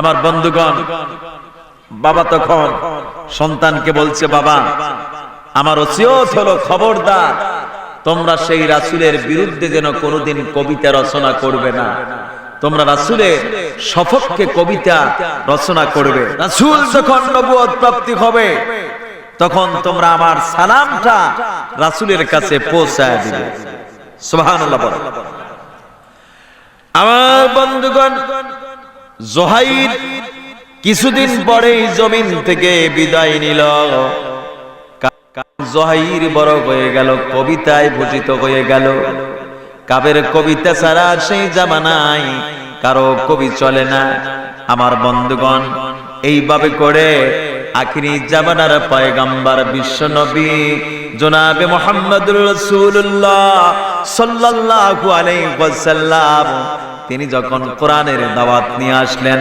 আমার বন্ধুগণ, বাবা তখন সন্তানকে বলছে, বাবা, আমার ওসিয়ত হলো খবরদার। তোমরা সেই রাসুলের বিরুদ্ধে যেন কোনোদিন কবিতা রচনা করবে না। তোমরা রাসুলের সফককে কবিতা রচনা করবে। রাসুল যখন নবুয়ত প্রাপ্তি হবে, তখন তোমরা আমার সালামটা রাসুলের কাছে পৌঁছায় দিবে। সুবহানাল্লাহ। আমার বন্ধুগণ জোহাইর কিছুদিন পরেই জমিন থেকে বিদায় নিল। জোহাইর বড় হয়ে গেল, কবিতায় ভূষিত হয়ে গেল। কাবের কবিতা ছাড়া সেই জামানায় কারও কবি চলে না। আমার বন্ধুগণ, এইভাবে করে আখিরি জামানার পয়গাম্বার বিশ্ব নবী জনাবে মোহাম্মদুর রাসূলুল্লাহ সাল্লাল্লাহু আলাইহি ওয়াসাল্লাম তিনি যখন কোরআনের দাওয়াত নিয়ে আসলেন,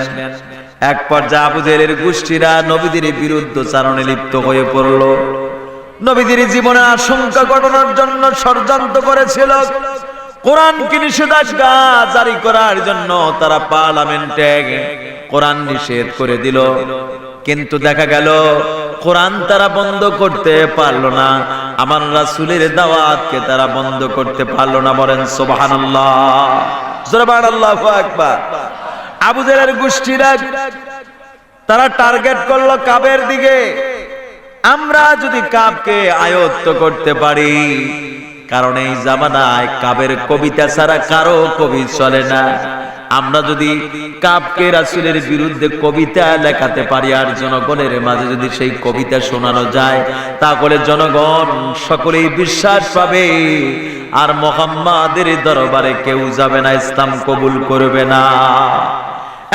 এক পর্যায়ে আবু জেলের গোষ্ঠীরা নবীদের বিরুদ্ধে চারণে লিপ্ত হয়ে পড়ল। নবীদের জীবনে আশঙ্কা ঘটনার জন্য ষড়যন্ত্র করেছিল। কোরআনকে নিষেধাজ্ঞা জারি করার জন্য তারা পার্লামেন্টে কোরআন নিষেধ করে দিল। কিন্তু দেখা গেল কোরআন তারা বন্ধ করতে পারল না। আমার রাসূলের দাওয়াতকে তারা বন্ধ করতে পারল না বলেন সুবহানাল্লাহ। সুবহানাল্লাহু আকবার। আবু জেলের গোষ্ঠীরা তারা টার্গেট করল কাবের দিকে। আমরা যদি কাবকে আয়ত্ত করতে পারি, কারণ এই জামানায় কাবের কবিতা ছাড়া কারও কবি চলে না। আমরা যদি কাবকে রাসুলের বিরুদ্ধে কবিতা লেখাতে পারি আর জনগণের মাঝে যদি সেই কবিতা শোনানো যায়, তাহলে জনগণ সকলেই বিশ্বাস পাবে আর মোহাম্মাদের দরবারে কেউ যাবে না, ইসলাম কবুল করবে না।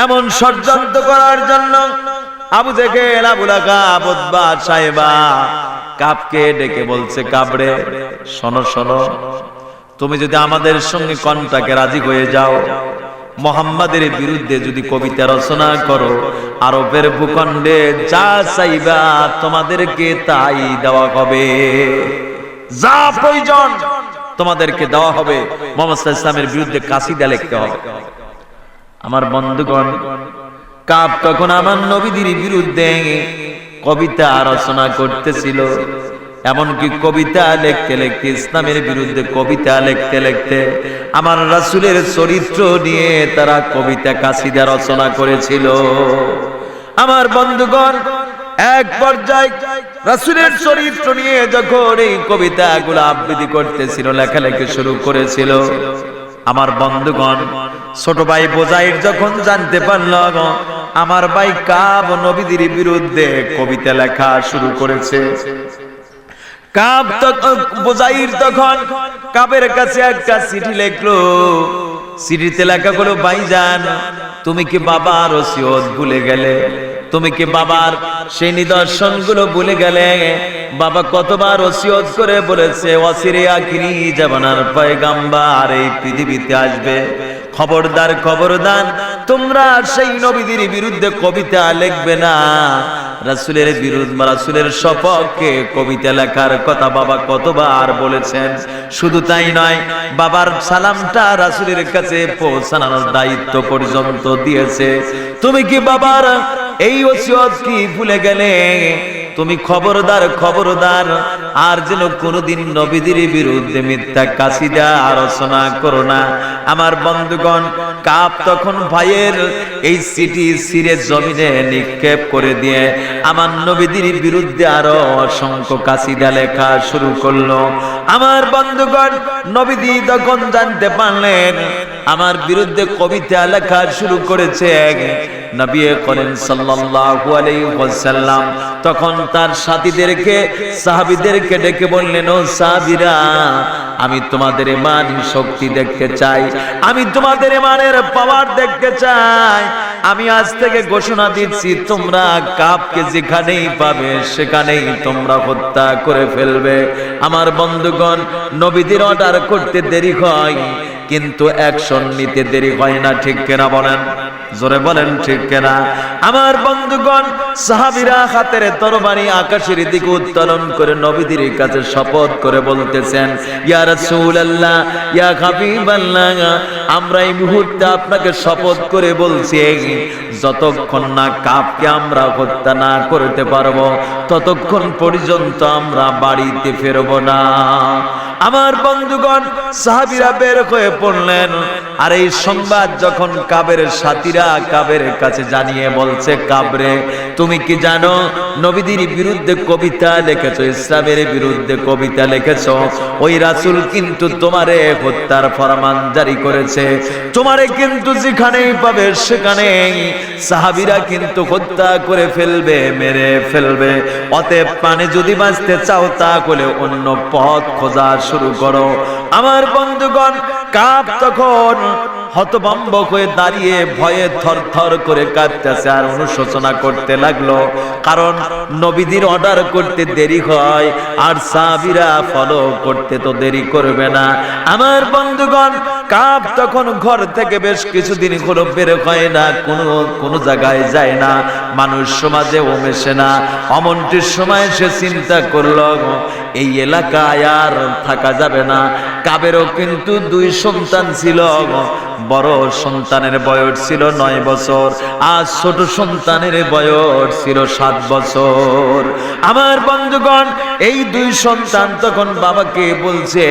এমন ষড়যন্ত্র করার জন্য আবু লাগাবুদ্বা সাহেবা কাপকে ডেকে বলছে, কাবড়ে, শোনো শোনো, তুমি যদি আমাদের সঙ্গে কন্টাকে রাজি হয়ে যাও মোহাম্মদের বিরুদ্ধে যদি কবিতা রচনা করো, আরবের ভূখণ্ডে যা চাইবা তোমাদেরকে তাই দেওয়া হবে। যা প্রয়োজন তোমাদেরকে দেওয়া হবে। মোহাম্মদ ইসলামের বিরুদ্ধে কাসিদা লিখতে হবে। আমার বন্ধুগণ কাপ তখন আমার নবীদের বিরুদ্ধে কবিতা রচনা করতেছিল এমনকি কবিতা লিখতে লিখতে, ইসলামের বিরুদ্ধে কবিতা লিখতে লিখতে আমার রাসূলের চরিত্র নিয়ে তারা কবিতা কাসিদা রচনা করেছিল। আমার বন্ধুগণ, এক পর্যায়ে রাসূলের চরিত্র নিয়ে যখন এই কবিতাগুলো আবৃত্তি করতেছিল, লেখালেখি শুরু করেছিল, আমার বন্ধুগণ, ছোট ভাই বোজাইর যখন জানতে পারল, আমার ভাই কাব নবীদের বিরুদ্ধে কবিতা লেখা শুরু করেছে। কাব বোজাইর তখন কাবের কাছে একটা চিঠি লিখলো। চিঠিতে লেখা গুলো ভাইজান, তুমি কি বাবার ওসিয়ত ভুলে গেলে? তুমি কি বাবার সেই নিদর্শনগুলো ভুলে গেলে? বাবা কতবার ওসিয়ত করে বলেছে, অসিরে আখিরি জামানার পয়গাম্বার এই পৃথিবীতে আসবে। খবরদার খবরদার, তোমরা সেই নবীদের বিরুদ্ধে কবিতা লিখবে না। রাসুলের বিরুদ্ধে রাসূলের সপক্ষে কবিতা লেখার কথা বাবা কতবার বলেছেন? শুধু তাই নয়, বাবার সালামটা রাসুলের কাছে পৌঁছানোর দায়িত্ব পর্যন্ত দিয়েছে। তুমি কি বাবার এই ওসিয়ত কি ভুলে গেলে? তুমি খবরদার খবরদার। আর যেন কোনোদিন নবীদের বিরুদ্ধে মিথ্যা কাশিদা রচনা করো না। আমার বন্ধুগণ, কাপ তখন ভাইয়ের এই সিটি সিরে জমিনে নিক্ষেপ করে দিয়ে আমার নবীদের বিরুদ্ধে আরও অসংখ্য কাশিদা লেখা শুরু করল। আমার বন্ধুগণ, নবীদি তখন জানতে পারলেন আমার বিরুদ্ধে কবিতা লেখা শুরু করেছে নবী করেন সাল্লাল্লাহু আলাইহি ওয়াসাল্লাম। তখন তার সাথীদেরকে, সাহাবীদেরকে ডেকে বললেন, ও সাহাবীরা, আমি তোমাদের ইমান শক্তি দেখতে চাই। আমি তোমাদের ইমানের পাওয়ার দেখতে চাই। আমি আজ থেকে ঘোষণা দিচ্ছি, তোমরা কাপকে যেখানেই পাবে, সেখানেই তোমরা হত্যা করে ফেলবে। আমার বন্ধুগণ, নবীদের অর্ডার করতে দেরি হয়। কিন্তু অ্যাকশন নিতে দেরি হয় না, ঠিক কেনা বলেন? জোরে বলেন, ঠিক কেনা? আমার বন্ধুগণ, সাহাবিরা হাতের তরবারি আকাশের দিকে উত্তোলন করে নবীদের কাছে শপথ করে বলতেছেন, ইয়া রাসূলুল্লাহ, ইয়া হাবিবাল্লাহ, আমরা এই মুহূর্তে আপনাকে শপথ করে বলছি, যতক্ষণ না কাপকে আমরা হত্যা না করতে পারব, ততক্ষণ পর্যন্ত আমরা বাড়িতে ফেরব না। আমার বন্ধুগণ, সাহাবিরা বের হয়ে পড়লেন আর এই সংবাদ যখন কাবের সাথীরা কাবের কাছে জানিয়ে বলছে কাবরে, তুমি কি জানো, নবীদের বিরুদ্ধে কবিতা লিখেছো, ইসলামের বিরুদ্ধে কবিতা লিখেছো? ওই রাসূল কিন্তু তোমারে হত্যার ফরমান জারি করেছে। তোমারে কিন্তু যেখানেই পাবে সেখানেই সাহাবিরা কিন্তু হত্যা করে ফেলবে, মেরে ফেলবে। অতএব পানে যদি বাঁচতে চাও তাহলে অন্য পথ খোঁজা শুরু করো। আমার বন্ধুগণ, কাপ তখন হতবম্ব হয়ে দাঁড়িয়ে ভয়ে থর থর করে কাঁদতেছে আর অনুশোচনা করতে লাগল। কারণ নবীদের অর্ডার করতে দেরি হয় আর সাবিরা ফলো করতে তো দেরি করবে না। আমার বন্ধুগণ কাপ তখন ঘর থেকে বেশ কিছুদিন হলো বের হয় না, কোনো কোনো জায়গায় যায় না। মানুষ সমাজে ও মেশে না। অমনটির সময় সে চিন্তা করল, এই এলাকায় আর থাকা যাবে না। কাবেরও কিন্তু দুই সন্তান ছিল। বড় সন্তানের বয়স ছিল নয় বছর, আর ছোট সন্তানের বয়স ছিল সাত বছর। আমার বন্ধুগণ, এই দুই সন্তান তখন বাবাকে বলছে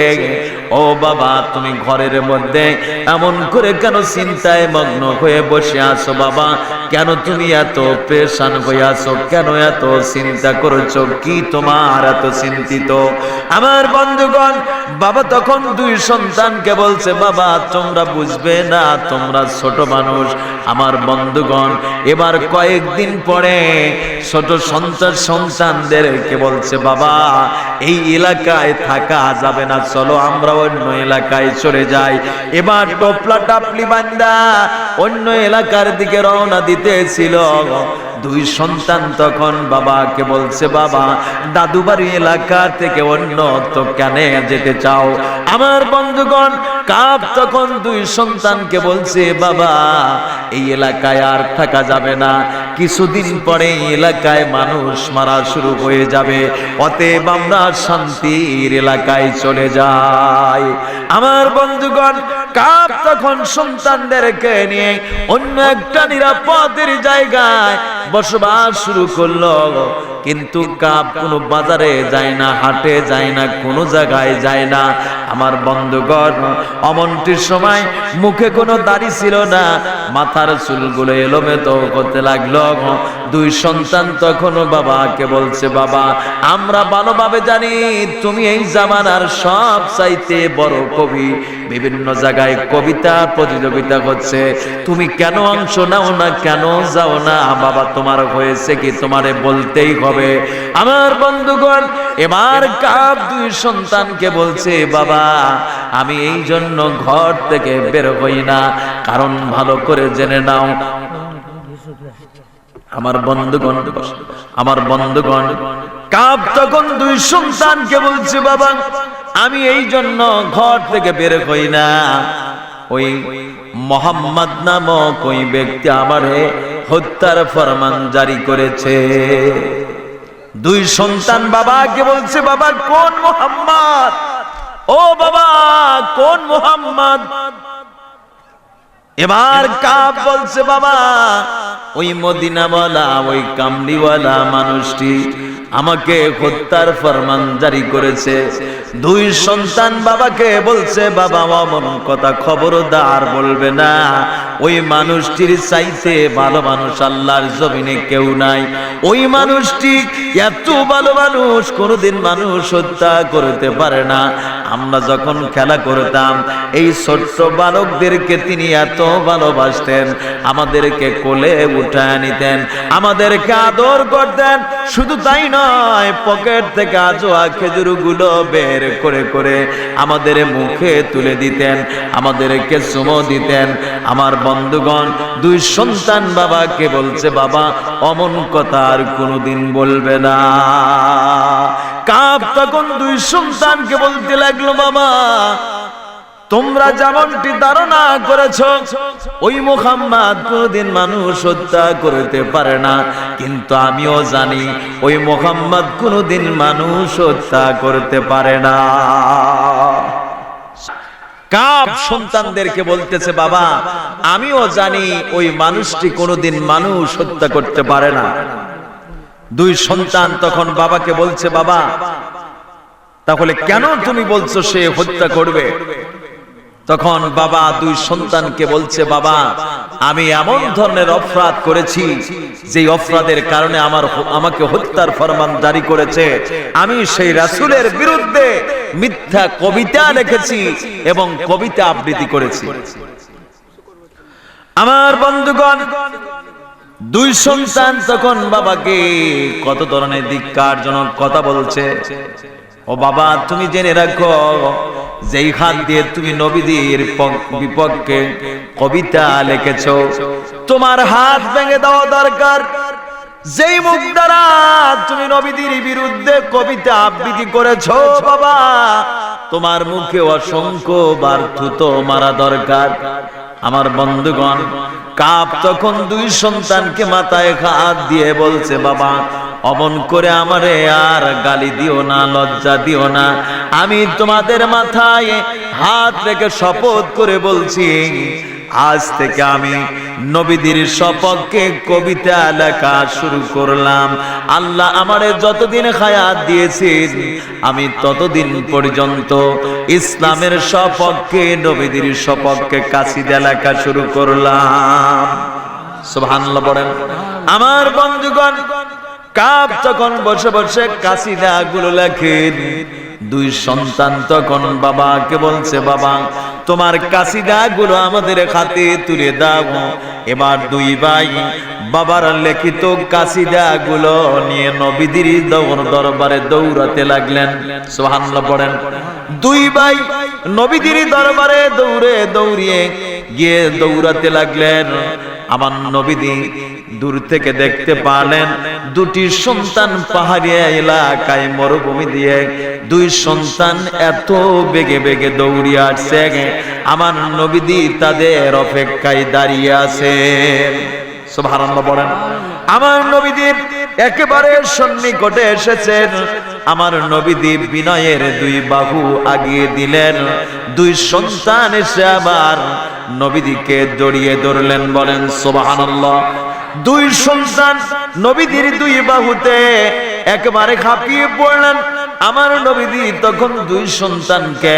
ও বাবা, তুমি ঘরের মধ্যে এমন করে কেন চিন্তায় মগ্ন হয়ে বসে আছো বাবা? কেন তুমি এত পেশান হয়ে আছো? কেন এত চিন্তা করেছ? কি তোমার এত চিন্তিত? আমার বন্ধুগণ, বাবা তখন দুই সন্তানকে বলছে, বাবা, তোমরা বুঝবে না, তোমরা ছোট মানুষ। আমার বন্ধুগণ, এবার কয়েকদিন পরে ছোট সন্তান সন্তানদেরকে বলছে, বাবা, এই এলাকায় থাকা যাবে না, চলো আমরা অন্য এলাকায় চলে যায়। এবার টোপলা টাপলি বান্দা অন্য এলাকার দিকে রওনা দিতেছিল। দুই সন্তান তখন বাবাকে বলছে, বাবা, দাদুবাড়ি এলাকা থেকে অন্য তো কেন যেতে চাও? আমার বন্ধুগণ কাপ তখন দুই সন্তানকে বলছে, বাবা, এই এলাকায় আর থাকা যাবে না। কিছুদিন পরে এলাকায় মানুষ মারা শুরু হয়ে যাবে। অতএব আমরা শান্তির এলাকায় চলে যাই। আমার বন্ধুগণ, কাপ তখন সন্তানদেরকে নিয়ে অন্য একটা নিরাপদের জায়গায় বসবাস শুরু করল। কিন্তু কাপ কোনো বাজারে যায় না, হাটে যায় না, কোনো জায়গায় যায় না। আমার বন্ধুগণ অমনটির সময় মুখে কোনো দাড়ি ছিল না। মাথার চুলগুলো এলোমেতো করতে লাগল। দুই সন্তান তখন বাবাকে বলছে, বাবা, আমরা ভালোভাবে জানি তুমি এই জামানার সব চাইতে বড় কবি। বিভিন্ন জায়গায় কবিতা প্রতিযোগিতা হচ্ছে। তুমি কেন অংশ নাও না, কেন যাও না? বাবা, তোমার হয়েছে কি? তোমারে বলতেই হবে। আমার বন্ধুগণ, এবার কাপ দুই সন্তানকে বলছে, বাবা, আমি এই জন্য ঘর থেকে বের হই না। কারণ ভালো করে জেনে নাও আমার বন্ধুগণ আমার বন্ধুগণ কাপ তখন দুই সন্তানকে বলছে, বাবা, আমি এই জন্য ঘর থেকে বের হই না। ওই মোহাম্মদ নামক ওই ব্যক্তি আমারে হত্যার ফরমান জারি করেছে। দুই সন্তান বাবাকে বলছে, বাবা, কোন মোহাম্মদ? ও বাবা, কোন মোহাম্মদ? এবার কাপ বলছে বাবা ওই মদিনাওয়ালা ওই কামলিওয়ালা মানুষটি আমাকে হত্যার ফরমান জারি করেছে। দুই সন্তান বাবাকে বলছে, বাবা, অমন কথা খবরদার বলবে না। ওই মানুষটির চাইতে ভালো মানুষ আল্লাহর জমিনে কেউ নাই। ওই মানুষটি এত ভালো মানুষ, কোনোদিন মানুষ হত্যা করতে পারে না। আমরা যখন খেলা করতাম, এই ছোট্ট বালকদেরকে তিনি এত ভালোবাসতেন, আমাদেরকে কোলে উঠায় নিতেন, আমাদেরকে আদর করতেন। শুধু তাই নয়, পকেট থেকে আজোয়া খেজুরগুলো বের করে করে আমাদের মুখে তুলে দিতেন, আমাদেরকে চুমো দিতেন। আমার বন্ধুগণ, দুই সন্তান বাবাকে বলছে, বাবা, অমন কথা আর কোনোদিন বলবে না। কাপ তখন দুই সন্তানকে বলতে লাগল, বাবা তোমরা যেমনটি ধারণা করেছ, ওই মোহাম্মদ কোনদিন মানুষ হত্যা করতে পারে না। কিন্তু আমিও জানি, ওই মোহাম্মদ কোনদিন মানুষ হত্যা করতে পারে না। কাপ সন্তানদেরকে বলতেছে, বাবা, আমিও জানি ওই মানুষটি কোনোদিন মানুষ হত্যা করতে পারে না। দুই সন্তান তখন বাবাকে বলছে, বাবা, তাহলে কেন তুমি বলছো সে হত্যা করবে? তখন বাবা দুই সন্তানকে বলছে, বাবা, আমি এমন ধরনের অপরাধ করেছি যে অপরাধের কারণে আমার আমাকে হত্যার ফরমান জারি করেছে। আমি সেই রাসূলের বিরুদ্ধে মিথ্যা কবিতা লিখেছি এবং কবিতা আবৃত্তি করেছি। আমার বন্ধুগণ, দুই সন্তান তখন বাবাকে কত ধরনের ধিক্কারজনক কথা বলছে। ও বাবা, তুমি জেনে রাখো যেই হাত দিয়ে তুমি নবীদের বিপক্ষে কবিতা লিখেছ, তোমার হাত ভেঙে দেওয়া দরকার। যেই মুখ দ্বারা তুমি নবীদের বিরুদ্ধে কবিতা আবৃত্তি করেছ, বাবা, তোমার মুখে অসংখ্য বার থুতো মারা দরকার। আমার বন্ধুগণ, কাপ তখন দুই সন্তানকে মাথায় হাত দিয়ে বলছে, বাবা অমন করে আমারে আর গালি দিও না, লজ্জা দিও না। আমি তোমাদের মাথায় হাত রেখে শপথ করে বলছি, আজ থেকে আমি নবীদের সপক্ষে কবিতা লেখা শুরু করলাম। আল্লাহ আমারে যতদিন হায়াত দিয়েছেন, আমি ততদিন পর্যন্ত ইসলামের সপক্ষে, নবীদের সপক্ষে কাশিদা লেখা শুরু করলাম। সুবহানাল্লাহ বলেন। আমার বন্ধুগণ কাপ তখন বসে বসে কাশিদা গুলো লেখেন, দুই সন্তান তখন বাবাকে বলছে, বাবা, তোমার কাশিদা গুলো আমাদের হাতে তুলে দাও। এবার দুই ভাই বাবার লিখিত কাশিদা গুলো নিয়ে নবীদের দরবারে দৌড়াতে লাগলেন। সুবহানাল্লাহ পড়েন। দুই ভাই নবীদের দরবারে দৌড়ে দৌড়িয়ে গিয়ে দৌড়াতে লাগলেন। আমার নবীদি দূর থেকে দেখতে পারলেন দুটি সন্তান পাহাড়িয়া এলাকায় মরুভূমি দিয়ে, দুই সন্তান এত বেগে বেগে দৌড়িয়ে আসছে। আমার নবীদি তাদের অপেক্ষায় দাঁড়িয়ে আছে। আমার নবীদ্বীপ একেবারে সন্নিকটে এসেছেন। আমার নবীদ্বীপ বিনয়ের দুই বাহু আগিয়ে দিলেন, দুই সন্তান এসে আবার নবীদিকে জড়িয়ে ধরলেন, বলেন, সুবহানাল্লাহ। দুই সন্তান নবীদের দুই বাহুতে একেবারে খাপিয়ে পড়লেন। আমার নবীদি তখন দুই সন্তানকে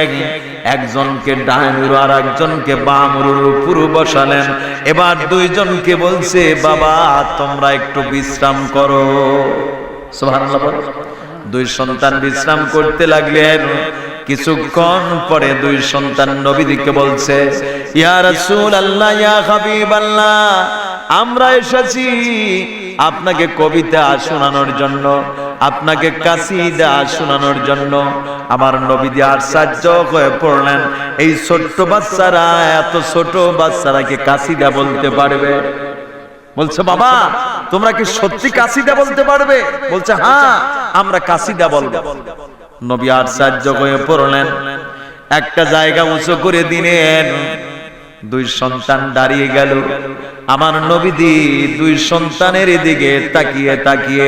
একজনকে ডাইনুর আর একজনকে বামুর উপর বসালেন। এবার দুইজনকে বলছে, বাবা, তোমরা একটু বিশ্রাম করো। দুই সন্তান বিশ্রাম করতে লাগলেন। কিছুক্ষণ পরে দুই সন্তান নবীদিকে বলছে, ইয়া রাসূল আল্লাহ ইয়া হাবিব আল্লাহ আমরা এসেছি আপনাকে কবিতা শোনানোর জন্য, আপনাকে কাসিদা শোনানোর জন্য। আমার নবীদি আশ্চর্য হয়ে পড়লেন, এই ছোট্ট বাচ্চারা, এত ছোট বাচ্চারা কি কাসিদা বলতে পারবে? বলছে, বাবা, তোমরা কি সত্যি কাসিদা বলতে পারবে? বলছে হ্যাঁ আমরা কাসিদা বলব। নবী আশ্চর্য হয়ে পড়লেন। একটা জায়গা উঁচু করে দিলেন। দুই সন্তান দাঁড়িয়ে গেল। আমার নবীদি দুই সন্তানের দিকে তাকিয়ে তাকিয়ে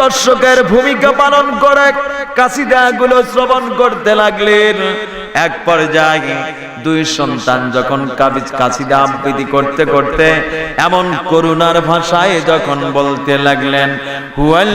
দর্শকের ভূমিকা পালন করে কাসিদা গুলো শ্রবণ করতে লাগলেন। এক পর্যায়ে দুই সন্তান যখন কাসিদা আবৃত্তি করতে করতে এমন করুণার ভাষায় যখন বলতে লাগলেন, হুয়াল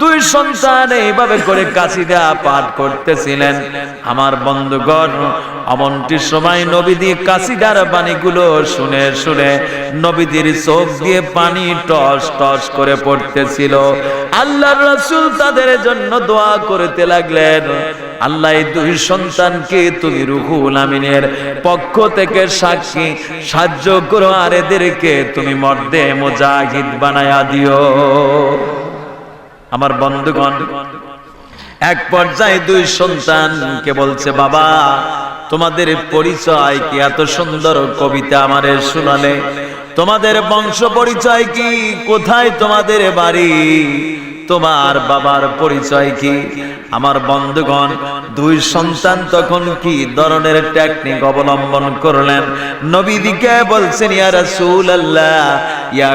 দুই সন্তান এইভাবে করে কাশিদা পাঠ করতেছিলেন। আমার বন্ধুগণ অমনটির সময় নবীদি কাশিদার বাণীগুলো শুনে শুনে নবীদের চোখ দিয়ে পানি টস টস করে পড়তেছিল। আল্লাহর রাসূল তাদের জন্য দোয়া করতে লাগলেন। আল্লাহ দুই সন্তানকে তুমি রুহুল আমিনের পক্ষ থেকে সাক্ষী, সাহায্য করো আর এদেরকে তুমি মর্দে মোজাহিদ বানায়া দিও। আমার বন্ধুগণ, এক পর্যায়ে দুই সন্তানকে বলছে, বাবা, তোমাদের পরিচয় কি? এত সুন্দর কবিতা আমার শোনালে। তোমাদের বংশ পরিচয় কি? কোথায় তোমাদের বাড়ি? তোমার বাবার পরিচয় কি? আমার বন্ধুগণ, দুই সন্তান তখন কি ধরনের টেকনিক অবলম্বন করলেন? নবীদিকে বলছেন, ইয়া ইয়া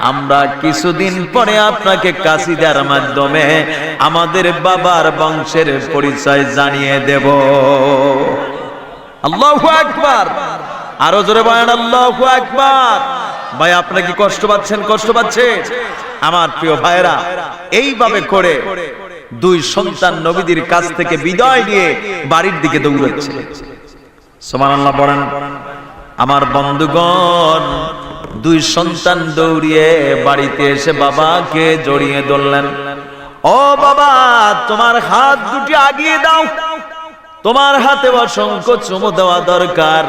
আমরা কিছুদিন পরে আপনাকে কাসিদার মাধ্যমে আমাদের বাবার বংশের পরিচয় জানিয়ে দেব। আল্লাহু আকবার। আরও জোরে বলেন, আল্লাহু আকবার। ভাই, আপনারা কি কষ্ট পাচ্ছেন? কষ্ট পাচ্ছেন? আমার প্রিয় ভাইরা এইভাবে করে দুই সন্তান নবীদের কাছ থেকে বিদায় নিয়ে বাড়ির দিকে দৌড়াচ্ছে। সুবহানাল্লাহ বলেন আমার বন্ধুগণ, দুই সন্তান দৌড়িয়ে বাড়িতে এসে বাবাকে জড়িয়ে ধরলেন। ও বাবা, তোমার হাত দুটি আগিয়ে দাও। তোমার হাতে অসংখ্য চুমু দেওয়া দরকার।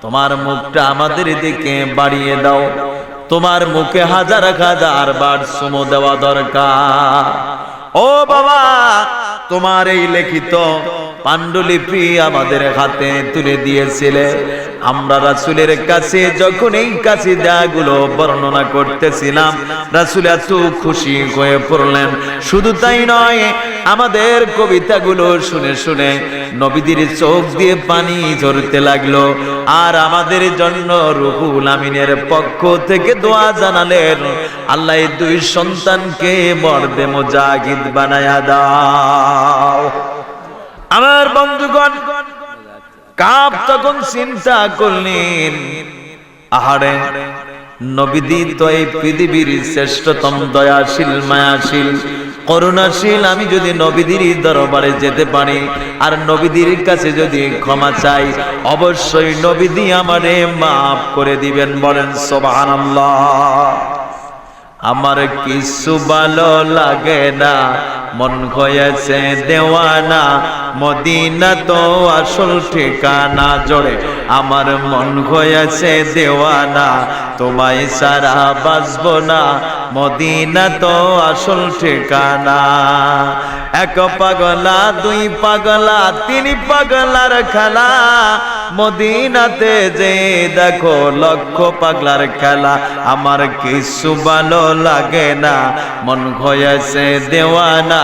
তোমার মুখটা আমাদের দিকে বাড়িয়ে দাও। তোমার মুখে হাজার হাজার বার সুম দেওয়া দরকার। ও বাবা, তোমার এই লিখিত পাণ্ডুলিপি আমাদের হাতে তুলে দিয়েছিলে। আমরা রাসুলের কাছে যখন এই কাছে গুলো বর্ণনা করতেছিলাম, রাসুল এত খুশি হয়ে পড়লেন। শুধু তাই নয়, আমাদের কবিতাগুলো শুনে শুনে নবীদের চোখ দিয়ে পানি ঝরতে লাগল। আর আমাদের জন্য রুহুল আমিনের পক্ষ থেকে দোয়া জানালেন, আল্লাহ দুই সন্তানকে মর্দে মোজাহিদ বানায়া দাও। আমার বন্ধুগণ কাপ তখন চিন্তা করলেন, আহারে নবীদি তো এই পৃথিবীর শ্রেষ্ঠতম দয়াশীল, মায়াশীল, করুণাশীল। আমি যদি নবীদের দরবারে যেতে পারি আর নবীদের কাছে যদি ক্ষমা চাই, অবশ্যই নবীদি আমারে মাফ করে দিবেন, বলেন সুবহানাল্লাহ। আমার কিছু ভালো লাগে না মন হয়েছে দেওয়ানা, মদিনা তো আসল ঠিকানা জোরে। আমার মন হয়েছে দেওয়ানা, তোমায় সারা বাঁচবো না। মদিনা তো আসল ঠিকানা। এক পাগলা, দুই পাগলা, তিন পাগলার খেলা। মদিনাতে যে দেখো লক্ষ পাগলার খেলা। আমার কিছু ভালো লাগে না। মন হয়েছে দেওয়ানা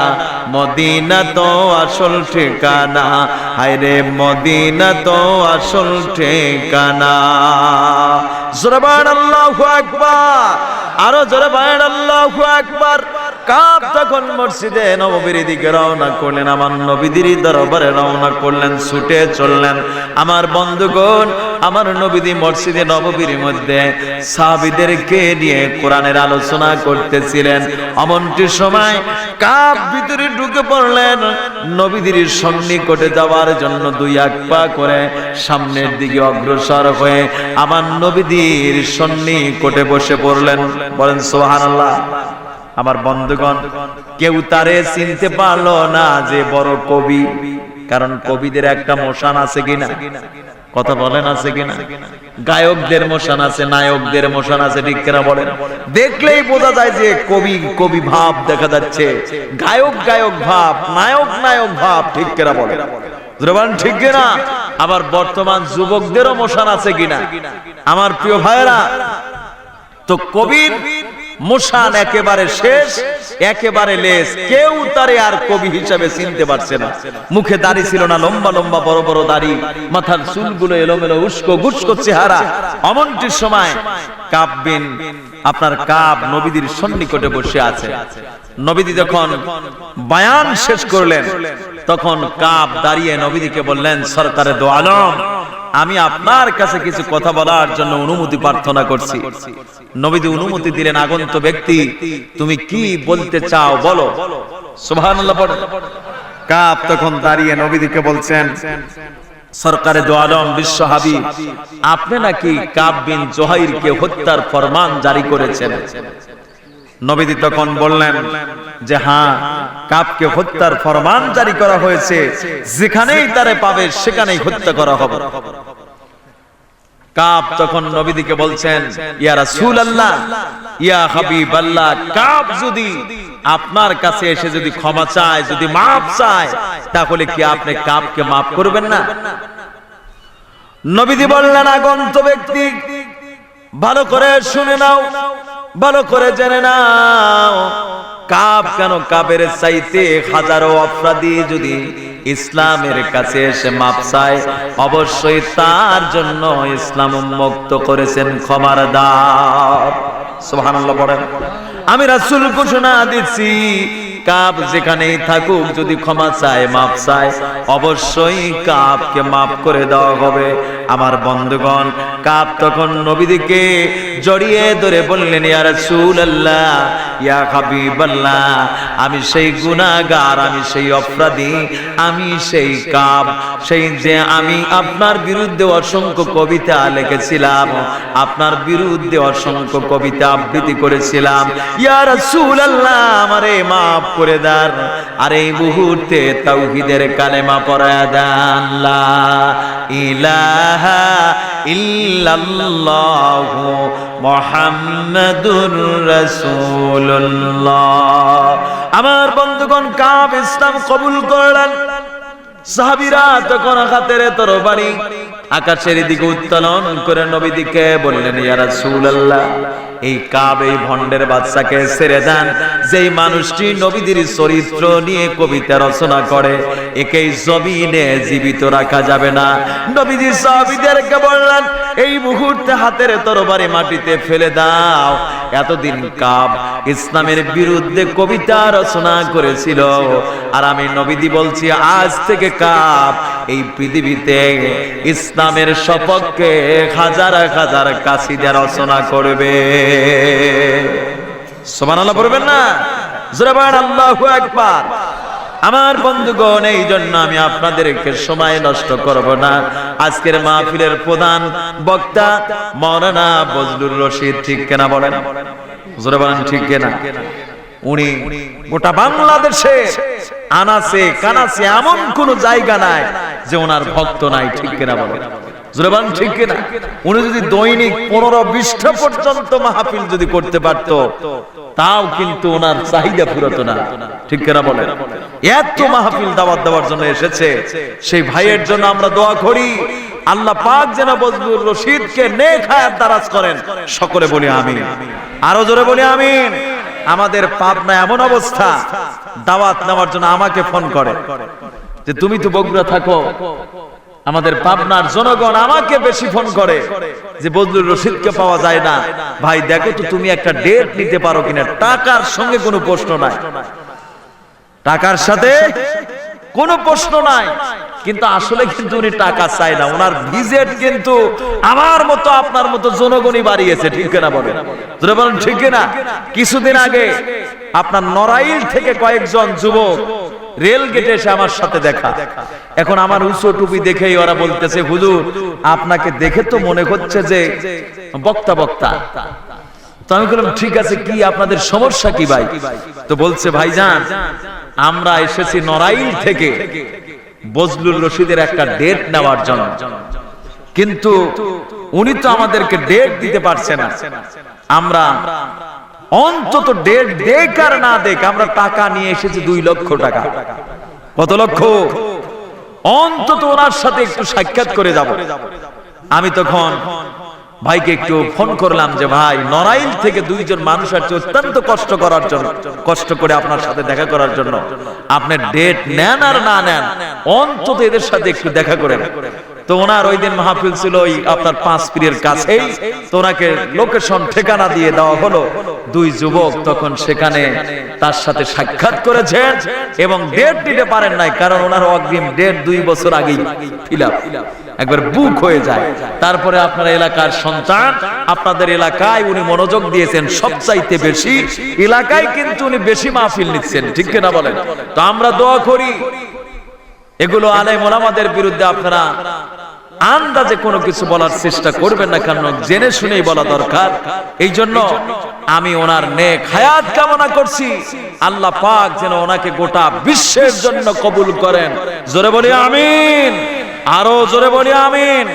মদিনা তো আসল ঠিকানা। হায়রে মদিনা তো আসল ঠিকানা। জোরে জোরবান আল্লাহু আকবার। আরও জোরে জোরবান আল্লাহু আকবার। কাপ তখন মসজিদে নববীর দিকে রওনা করলেন, আমার নবীদের দরবারে রওনা করলেন, ছুটে চললেন। আমার বন্ধুগণ, আমার নবীদি মসজিদে নববীর মধ্যে সাহাবীদেরকে নিয়ে কোরআনের আলোচনা করতেছিলেন। অমনটি সময় কাপ ভিতরে ঢুকে পড়লেন, নবীদের সন্নিকটে যাওয়ার জন্য দুই এক পা করে সামনের দিকে অগ্রসর হয়ে আমার নবীদের সন্নিকটে বসে পড়লেন। বলেন সোহানাল্লাহ আমার বন্ধুগণ, কেউ তারে চিনতে পারল না যে বড় কবি। কারণ কবিদের একটা মোশান আছে কিনা? কথা বলেন আছে কিনা? গায়কদের মোশান আছে, নায়কদের মোশান আছে, ঠিক কিনা বলেন? দেখলেই বোঝা যায় যে কবি কবি ভাব দেখা যাচ্ছে। গায়ক গায়ক ভাব, নায়ক নায়ক ভাব, ঠিক কিনা বলেন? ঠিক কিনা? আবার বর্তমান যুবকদেরও মোশান আছে কিনা? আমার প্রিয় ভাইরা তো কবির মুশান একেবারে শেষ, একেবারে লেস কেউ তারে আর কবি হিসাবে চিনতে পারছে না। মুখে দাড়ি ছিল না, লম্বা লম্বা, বড় বড় দাড়ি। মাথার চুলগুলো এলোমেলো, উস্কো গুস্কো চেহারা। অমনটির সময় কাববিন আপনার কাব নবীদের সন্নিকটে বসে আছে। নবীদি যখন বায়ান শেষ করলেন, তখন কাব দাঁড়িয়ে নবীদিকে বললেন, সরকারে দো আলম আমি আপনার কাছে কিছু কথা বলার জন্য অনুমতি প্রার্থনা করছি। নবীদি অনুমতি দিলেন আগন্ত ব্যক্তি তুমি কি বলতে চাও বলো। সুবহানাল্লাহ পড়ে। কাপ তখন দাঁড়িয়ে নবীদিকে বলছেন সরকারে দো আলম বিশ্ব হাবিব আপনি নাকি কাব বিন জোহাইরকে হত্যার ফরমান জারি করেছেন? নবীদি তখন বললেন যে হ্যাঁ কাপকে হত্যার ফরমান জারি করা হয়েছে যেখানেই তারে পাবে সেখানেই হত্যা করা হবে। কাপ তখন নবীদিকে বলছেন, ইয়া রাসূল আল্লাহ ইয়া হাবিব আল্লাহ কাপ যদি আপনার কাছে এসে যদি ক্ষমা চায়, যদি মাফ চায়, তাহলে কি আপনি কাপকে মাফ করবেন না? নবীদি বললেন, আগন্ত ব্যক্তি, ভালো করে শুনে নাও, ভালো করে জেনে নাও কাপ কেন? কাপের চাইতে হাজারো অপরাধী যদি ইসলামের কাছে এসে মাপসায় অবশ্যই তার জন্য ইসলাম উন্মুক্ত করেছেন ক্ষমার দা সোহান আমি রাসুল ঘোষণা দিচ্ছি কাপ যেখানেই থাকুক, যদি ক্ষমা চায় মাপ চায়, অবশ্যই কাপকে মাফ করে দেওয়া হবে। আমার বন্ধুগণ, কাপ তখন নবীদিকে জড়িয়ে ধরে বললেন, ইয়া রাসূলুল্লাহ, ইয়া হাবিবাল্লাহ, আমি সেই গুনাহগার, আমি সেই অপরাধী, আমি সেই কাপ, সেই যে আমি আপনার বিরুদ্ধে অসংখ্য কবিতা লিখেছিলাম, আপনার বিরুদ্ধে অসংখ্য কবিতা আবৃত্তি করেছিলাম। ইয়া রাসূলুল্লাহ, আমারে মাফ করে দেন। আর এই মুহূর্তে তাওহীদের কালেমা পড়ায় দেন মুহাম্মাদুর রাসূলুল্লাহ। আমার বন্ধুগণ, কাব ইসলাম কবুল করলেন। সাহাবীরা তখন হাতের তরবারি আকাশের দিকে উত্তোলন করে নবীদিকে বললেন, ইয়া সুল্লাহ এই কাব, এই ভন্ডের বাচ্চাকে ছেড়ে দেন। যেই মানুষটি নবীদের চরিত্র নিয়ে কবিতা রচনা করে, একেই জমিনে জীবিত রাখা যাবে না। নবীজি সাহাবীদেরকে বললেন এই মুহূর্তে হাতের তরবারি মাটিতে ফেলে দাও। এতদিন কাব ইসলামের বিরুদ্ধে কবিতা রচনা করেছিল। আর আমি নবীদি বলছি, আজ থেকে কাব এই পৃথিবীতে ইসলামের সপক্ষে হাজার হাজার কাশিদা রচনা করবে। সুবহানাল্লাহ পড়বেন না? জোরে আল্লাহু আকবার। আমার বন্ধুগণ এই জন্য আমি আপনাদেরকে সময় নষ্ট করব না। আজকের মাহফিলের প্রধান বক্তা মরানা বজলুর রশিদ, ঠিক কেনা বলেন? বলেন, ঠিক কেনা? উনি গোটা বাংলাদেশে আনাসে কানাসে এমন কোন জায়গা নাই যে ওনার ভক্ত নাই, ঠিক কেনা বলেন? জোরে বলেন ঠিক কিনা? উনি যদি দৈনিক পনেরো বিশটা পর্যন্ত যদি করতে পারত, তাও কিন্তু ওনার চাহিদা ফুরতো না। ঠিক কিনা বলেন? এত দেওয়ার জন্য এসেছে। সেই ভাইয়ের জন্য আমরা দোয়া করি। আল্লাহ পাক যেন বজলুর রশিদকে নেক হায়াত দারাজ করেন। সকলে বলি আমিন। আরও জোরে বলি আমিন। আমাদের পাবনা এমন অবস্থা, দাওয়াত নেওয়ার জন্য আমাকে ফোন করে। যে তুমি তো বগুড়া থাকো। আমাদের পাবনার জনগণ আমাকে বেশি ফোন করে যে, বদলুর রশিদকে পাওয়া যায় না। ভাই, দেখো তো তুমি একটা ডেট নিতে পারো কিনা। টাকার সঙ্গে কোনো প্রশ্ন নাই। টাকার সাথে কোনো প্রশ্ন নাই। কিন্তু আসলে কিন্তু উনি টাকা চায় না। ওনার ভিজিট কিন্তু আমার মতো, আপনার মতো জনগণই বাড়িয়েছে, ঠিক না বলেন? যদি বলেন, ঠিক না কিছুদিন আগে আপনার নড়াইল থেকে কয়েকজন যুবক রেল গেটে এসে আমার সাথে দেখা। এখন আমার উঁচু টুপি দেখেই ওরা বলতেছে, হুজুর, আপনাকে দেখে তো মনে হচ্ছে যে বক্তা বক্তা। আমি বললাম, ঠিক আছে, কি আপনাদের সমস্যা কি ভাই? তো বলছে ভাই ভাইজান, আমরা এসেছি নড়াইল থেকে বজলুর রশিদের একটা ডেট নেওয়ার জন্য। কিন্তু উনি তো আমাদেরকে ডেট দিতে পারছে না। আমরা অন্তত ডেট দেখ আর না দেখ আমরা টাকা নিয়ে এসেছি দুই লক্ষ টাকা। কত লক্ষ? অন্তত ওনার সাথে একটু সাক্ষাৎ করে যাব। আমি তখন ভাইকে একটু ফোন করলাম যে, ভাই, নড়াইল থেকে দুইজন মানুষ আছে অত্যন্ত কষ্ট করার জন্য, কষ্ট করে আপনার সাথে দেখা করার জন্য। আপনি ডেট নেন আর না নেন, অন্তত এদের সাথে একটু দেখা করেন। তো ওনার ওই দিন মাহফিল ছিল ওই আপনার পাঁচ পীরের কাছেই। তো ওনাকে লোকেশন ঠিকানা দিয়ে দেওয়া হলো। দুই যুবক তখন সেখানে তার সাথে সাক্ষাৎ করেছেন এবং ডেট দিতে পারেন নাই, কারণ ওনার অগ্রিম ডেট দুই বছর আগেই ফিল একবার বুক হয়ে যায়। তারপরে আপনার এলাকার সন্তান, আপনাদের এলাকায় উনি মনোযোগ দিয়েছেন সবচাইতে বেশি। এলাকায় কিন্তু উনি বেশি মাহফিল নিচ্ছেন, ঠিক কিনা বলেন? তো আমরা দোয়া করি। এগুলো আলে মোলামাদের বিরুদ্ধে আপনারা আন্দাজে কোনো কিছু বলার চেষ্টা করবেন না কেন জেনে শুনেই বলা দরকার। এই জন্য আমি ওনার নেক হায়াত কামনা করছি। আল্লাহ পাক যেন ওনাকে গোটা বিশ্বের জন্য কবুল করেন। জোরে বলি আমিন। আরও জোরে বলি আমিন।